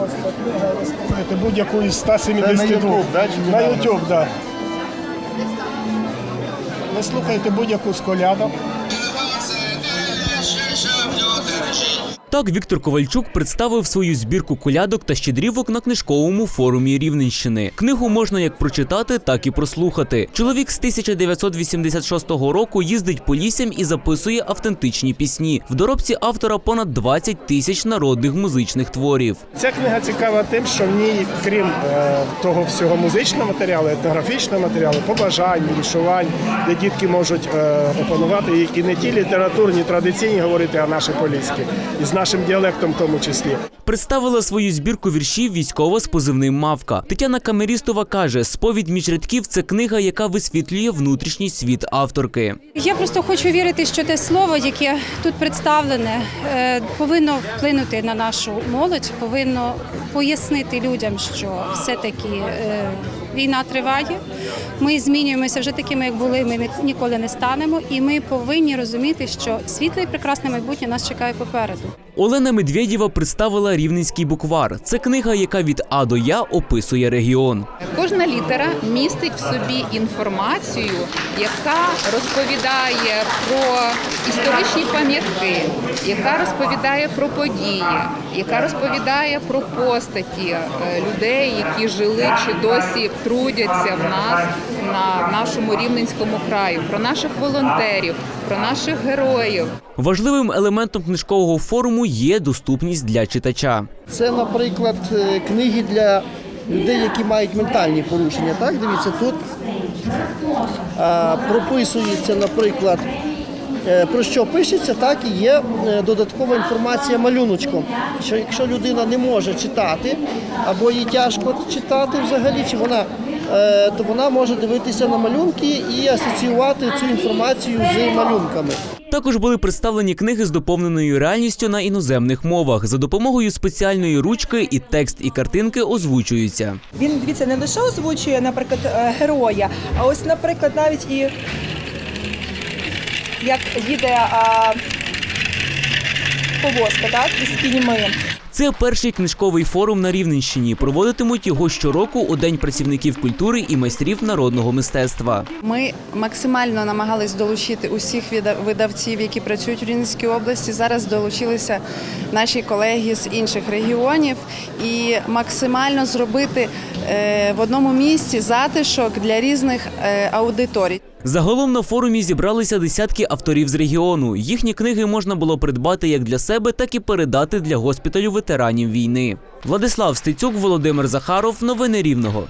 Ви слухаєте будь-яку із Це на 172. YouTube, да, чи На? YouTube, так. Ви слухаєте будь-яку з колядок. Так Віктор Ковальчук представив свою збірку колядок та щедрівок на книжковому форумі Рівненщини. Книгу можна як прочитати, так і прослухати. Чоловік з 1986 року їздить по лісям і записує автентичні пісні. В доробці автора понад 20 тисяч народних музичних творів. Ця книга цікава тим, що в ній, крім е, того всього музичного матеріалу, етнографічного матеріалу, побажань, віршувань, де дітки можуть е, опанувати і не ті літературні, традиційні говорити, а наші поліські. І нашим діалектом в тому числі. Представила свою збірку віршів військова з позивним Мавка. Тетяна Камерістова каже: сповідь між рядків це книга, яка висвітлює внутрішній світ авторки. Я просто хочу вірити, що те слово, яке тут представлене, е, повинно вплинути на нашу молодь, повинно пояснити людям, що все-таки е, війна триває. Ми змінюємося вже такими, як були. Ми ні- ніколи не станемо, і ми повинні розуміти, що світле і прекрасне майбутнє нас чекає попереду. Олена Медведєва представила рівненський буквар. Це книга, яка від А до Я описує регіон. Кожна літера містить в собі інформацію, яка розповідає про історичні пам'ятки, яка розповідає про події, яка розповідає про постаті е, людей, які жили чи досі трудяться в нас на нашому рівненському краю, про наших волонтерів, про наших героїв. Важливим елементом книжкового форуму є доступність для читача. Це, наприклад, е, книги для людей, які мають ментальні порушення. Так, дивіться, тут а, прописується, наприклад, про що пишеться, так і є е, додаткова інформація малюночком. Що якщо людина не може читати, або їй тяжко читати взагалі, чи вона, е, то вона може дивитися на малюнки і асоціювати цю інформацію з малюнками. Також були представлені книги з доповненою реальністю на іноземних мовах. За допомогою спеціальної ручки і текст, і картинки озвучуються. Він дивіться не лише озвучує, наприклад, е, героя, а ось, наприклад, навіть і як їде а, повозка, так, із кіньми. Це перший книжковий форум на Рівненщині. Проводитимуть його щороку у День працівників культури і майстрів народного мистецтва. Ми максимально намагались долучити усіх вида- видавців, які працюють в Рівненській області. Зараз долучилися наші колеги з інших регіонів і максимально зробити в одному місці затишок для різних е, аудиторій. Загалом на форумі зібралися десятки авторів з регіону. Їхні книги можна було придбати як для себе, так і передати для госпіталю ветеранів війни. Владислав Стецюк, Володимир Захаров. Новини Рівного.